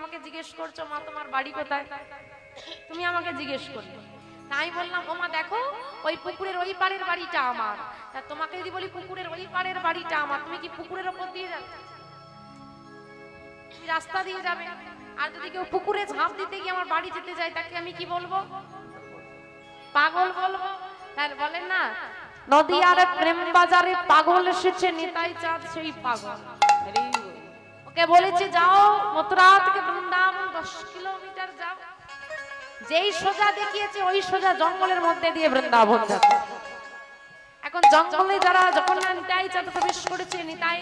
আমাকে জিজ্ঞেস করছ, মা, তোমার বাড়ি কোথায়? তুমি আমাকে জিজ্ঞেস করলে। তাই বললাম, ওমা, দেখো, ওই পুকুরের ওই পাড়ের বাড়িটা আমার। তা তোমাকে যদি বলি পুকুরের ওই পাড়ের বাড়িটা আমার, তুমি কি পুকুরের ওপর দিয়ে যাবে? তুমি রাস্তা দিয়ে যাবে। আর যদি কেউ পুকুরে ঝাঁপ দিতে গিয়ে আমার বাড়ি যেতে যায়, তাকে আমি কি বলব? পাগল বলব? তাহলে বলেন না, নদী আর প্রেম বাজারে পাগল এসেছে, নিতাই চাঁদ সেই পাগল। ওকে বলেছে যাও মথুরা থেকে বৃন্দাবন দশ কিলোমিটার যাও। যেই সোজা দেখিয়েছে, ওই সোজা জঙ্গলের মধ্যে দিয়ে বৃন্দাবন যাচ্ছে। এখন জঙ্গলে যারা যখন নিতাই চাঁদ প্রবেশ করেছে, নিতাই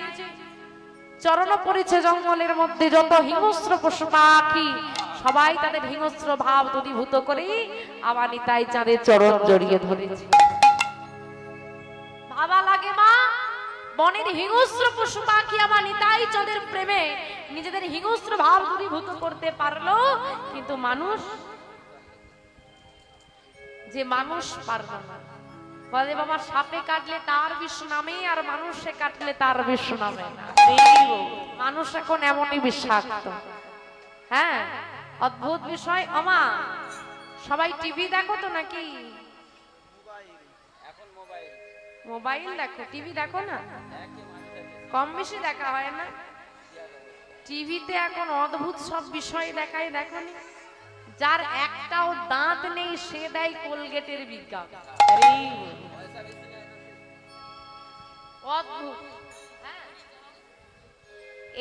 চরণ পড়েছে জঙ্গলের মধ্যে, যত হিংস্র পশু পাখি, সবাই তাদের হিংস্র ভাব দূরীভূত করে আবার নিতাই চাঁদের চরণ জড়িয়ে ধরেছে। বনের হিংস্র পশু পাখি আমার নিতাই চাঁদের প্রেমে। নিজেদের হিংস্র ভাব দূরীভূত করতে পারল, কিন্তু মানুষ যে মানুষ পারল না। বলে বাবা, সাপে কাটলে তার বিষ নামে, আর মানুষে কাটলে তার বিষ নামে। মানুষ এখন এমনই বিষাক্ত। হ্যাঁ অদ্ভুত বিষয়, অমা। সবাই টিভি দেখো তো নাকি? মোবাইল দেখো টিভি দেখো না? কম বেশি দেখা হয় না। টিভিতে এখন অদ্ভুত সব বিষয় দেখায় দেখো নি। যার একটাও দাঁত নেই সে দেয় কোলগেটের বিজ্ঞাপন অদ্ভুত।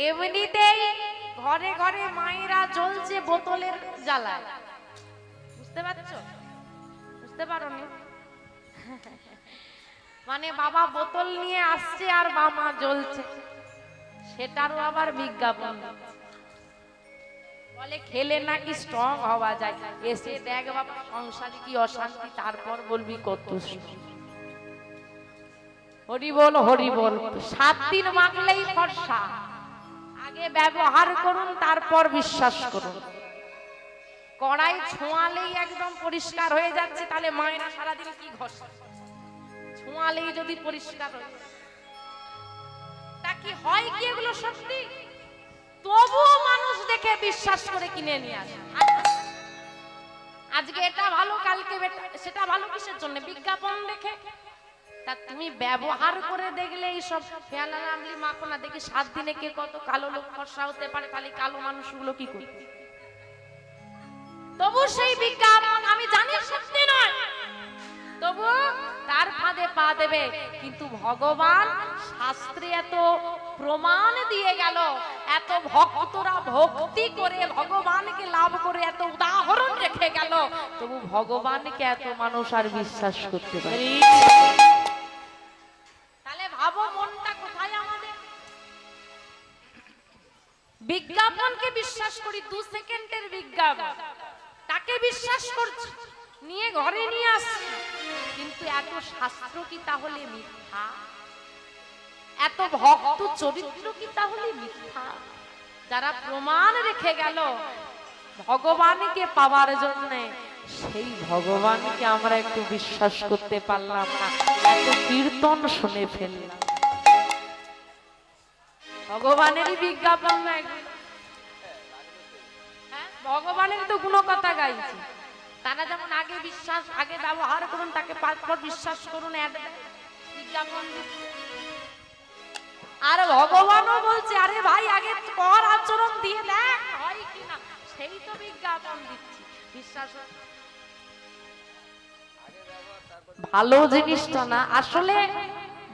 এমনিতেই ঘরে ঘরে মায়েরা জ্বলছে বোতলের জ্বালায়। বুঝতে পারছ? বুঝতে পারো মানে বাবা বোতল নিয়ে আসছে আর বাবা জ্বলছে। সেটারও আবার বিজ্ঞাপন। বলে খেলে নাকি স্ট্রং হওয়া যায়। এসে দেখ বাবা কি অশান্তি, তারপর বলবি কত হরি বল হরি বল, সাত দিন মাগলেই ফর্সা। আগে ব্যবহার করুন, তারপর বিশ্বাস করুন। কড়াই ছোঁয়ালেই একদম পরিষ্কার হয়ে যাচ্ছে, তাহলে মায়েরা সারাদিন কি ঘষে? যদি পরিষ্কার হয়ে। তা কি হয় কি এগুলো সত্যি? তবুও মানুষ দেখে বিশ্বাস করে কিনে নিয়ে আসে। আজকে এটা ভালো, কালকে সেটা ভালো কিসের জন্য? বিজ্ঞাপন দেখে? তা তুমি ব্যবহার করে দেখলে এইসব পেয়ালা আমলি মাখো না দেখি সাত দিনে কে কত কালো লোক ফর্সা হতে পারে, তাহলে কালো মানুষগুলো কি করবে? তবু সেই বিজ্ঞাপন আমি জানি সত্যি নয়। তবু তার ফাঁদে পা দেবে। কিন্তু ভগবান শাস্ত্রে এত প্রমাণ দিয়ে গেল। এত ভক্তরা ভক্তি করে ভগবানকে লাভ করে এত উদাহরণ রেখে গেল। তবু ভগবানকে এত মানুষ আর বিশ্বাস করতে পারে তাহলে ভাবো মনটা কোথায় আমাদের? বিজ্ঞাপনকে বিশ্বাস করি, দু সেকেন্ডের বিজ্ঞাপন। তাকে বিশ্বাস করছি। নিয়ে ঘরে নিয়ে আসছি। কিন্তু এত শাস্ত্র কি তাহলে মিথ্যা? এত ভক্ত চরিত্র কি তাহলে মিথ্যা? যারা প্রমাণ রেখে গেল ভগবানকে পাওয়ার জন্য সেই ভগবানকে আমরা একটু বিশ্বাস করতে পারলাম না। এত কীর্তন শুনে ফেললাম। ভগবানেরই বিজ্ঞাপন না হ্যাঁ, ভগবানের তো কোনো গুণকথা গাইছে। তারা যেমন আগে বিশ্বাস, আগে ব্যবহার করুন, তাকে পর বিশ্বাস করুন আর ভগবানও বলছে, আরে ভাই, আগে কর আচরণ দিয়ে দেখ, হয় কিনা সেই তো বিজ্ঞাপন দিচ্ছি, বিশ্বাস ভালো জিনিসটা না, আসলে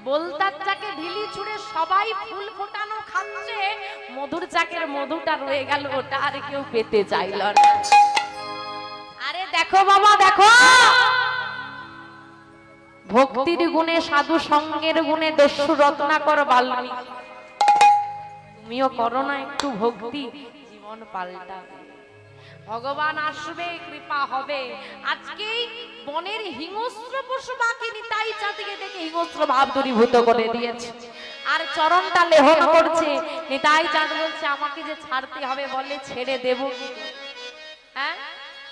বলতার চাকে ঢিলি ছুড়ে সবাই ফুল ফোটানো খাচ্ছে, মধুর চাকের মধুটা রয়ে গেল, ওটা আর কেউ পেতে চাইল না। দেখো বাবা, দেখো। ভক্তির গুণে, সাধু সঙ্গের গুণে দস্যু রত্নাকর বাল্মীকি তুমিও করো না একটু ভক্তি, জীবন পাল্টাবে ভগবান আসবে, কৃপা হবে। আজকেই বনের হিংস্র পশু পাখি নিতাই চাঁদকে দেখে হিংস্র ভাব দূরীভূত করে দিয়েছে। আর চরণটা লেহন করছে, নিতাই চাঁদ বলছে, আমাকে যে ছাড়তে হবে বলে ছেড়ে দেব হ্যাঁ?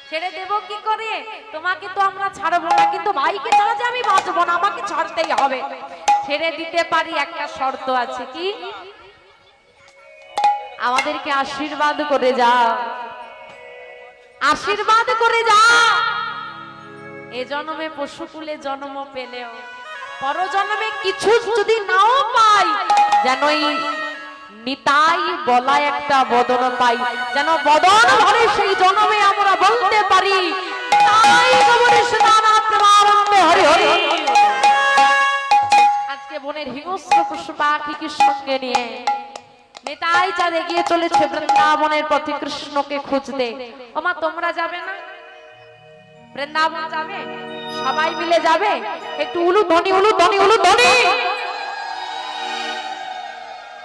ছেড়ে দেব কি করে? তোমাকে তো আমরা ছাড়বো না, কিন্তু ভাইকে ছাড়া যে আমি বাঁচবো না, আমাকে ছাড়তেই হবে। ছেড়ে দিতে পারি, একটা শর্ত আছে কি? আমাদেরকে আশীর্বাদ করে যা। আশীর্বাদ করে যা। এ জন্মে পশুকুলে জন্ম পেলেও, পরজন্মে কিছু যদি নাও পাই, যেন এই নিতাই বলা একটা বদন পাই। যেন বদন ভরে সেই জন্মে আমরা বলতে পারি তাই কবরে সদানাথ প্রেমানন্দে হরি হরি আজকে বনের হিংস্র পশু পাখিকে সঙ্গে নিয়ে নেতাই চাঁদে গিয়ে চলেছে বৃন্দাবনের পথে কৃষ্ণকে খুঁজতে। ওমা, তোমরা যাবে না? বৃন্দাবন যাবে? সবাই মিলে যাবে? একটু উলু ধ্বনি উলু ধ্বনি উলু ধ্বনি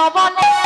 কৃষ্ণ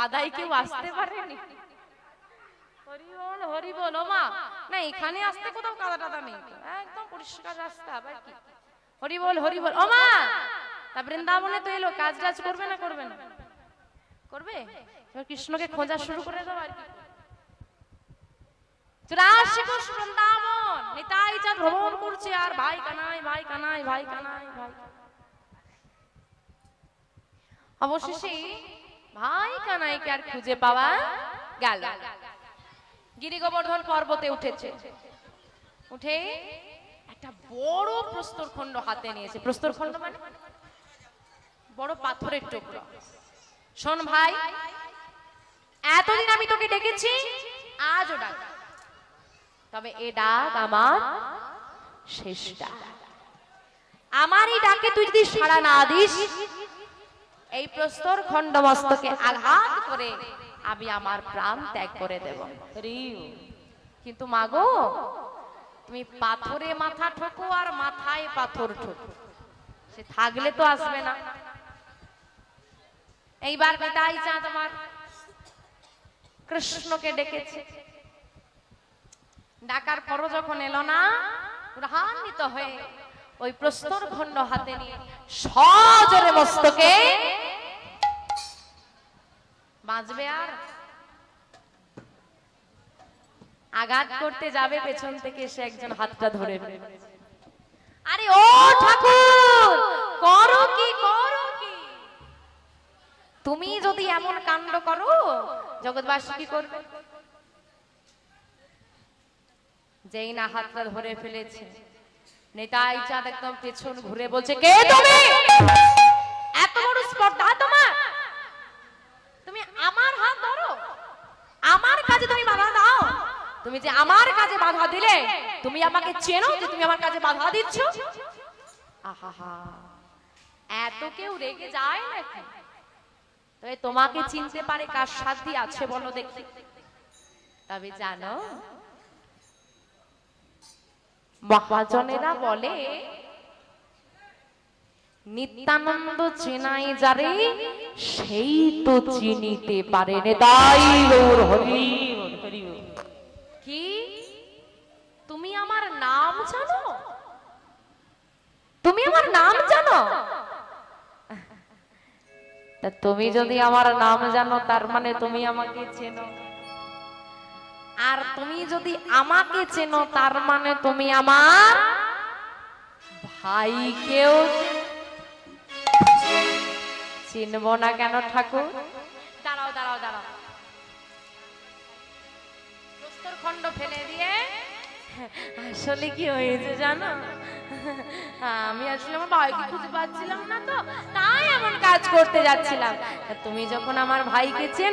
ও কাদাই কেউ আসতে পারেনি কৃষ্ণকে খোঁজা শুরু করে দাও আর কি। বৃন্দাবন। ভ্রমণ করছে আর ভাই কানাই ভাই কানাই ভাই কানাই, ভাই। অবশেষে ভাই কানাইকে আর খুঁজে পাওয়া গেল। গিরি গোবর্ধন পর্বতে উঠেছে। উঠে একটা বড় প্রস্তর খণ্ড হাতে নিয়েছে। প্রস্তর খণ্ড মানে? বড় পাথরের টুকরো। শোন ভাই, এতদিন আমি তোকে ডেকেছি, আজও ডাক। তবে এ ডাক আমার শেষ ডাক আমার এই ডাকে তুই যদি সাড়া না দিস এই প্রস্তর খণ্ড মস্তকে আঘাত করে আমি আমার প্রাণ ত্যাগ করে দেব। কিন্তু মাগো, তুমি পাথরে মাথা ঠোকো আর মাথায় পাথর ঠোকো। সে থাকলে তো আসবে না। এইবার বেটাই চাঁদ আমার কৃষ্ণকে ডেকেছে। ডাকার পরও যখন এলো না রাহান্বিত হয়ে ওই প্রস্তর খণ্ড হাতে নিয়ে সজরে মস্তকে বাঁচবে আর? আঘাত করতে যাবে পেছন থেকে সে একজন হাতটা ধরে। আরে, ও ঠাকুর! করো কি করো কি? তুমি যদি এমন কাণ্ড করো, জগৎবাসী কি করবে? যেই না হাতটা ধরে ফেলেছে, নেতাই চাঁদ একদম পেছন ঘুরে বলছে, কে তুমি এত বড় স্পর্ধা তোমার তুমি আমার হাত ধরো তুমি যে আমার কাজে বাধা দিলে, তুমি আমাকে চেনো যে তুমি আমার কাজে বাধা দিচ্ছ? এত কেউ রেগে যায় নাকি? তবে তোমাকে চিনতে পারে কার সাধ্যি আছে বলো দেখি। তবে জানো, মহাজনেরা বলে, নিত্যানন্দ চেনাই যারে, সেই তো চিনিতে পারে তাই হরি হরি। কি? তুমি আমার নাম জানো? তুমি আমার নাম জানো? তা তুমি যদি আমার নাম জানো তার মানে তুমি আমাকে চেনো। আর তুমি যদি আমাকে চেনো তার মানে তুমি আমার ভাইকেও চিনব না কেন ঠাকুর? ফেলে দিয়ে। আসলে কি হয়েছে জানো? আমি আসলে আমার ভাইকে খুঁজে পাচ্ছিলাম না তো, তাই এমন কাজ করতে যাচ্ছিলাম। তুমি যখন আমার ভাইকে চেনো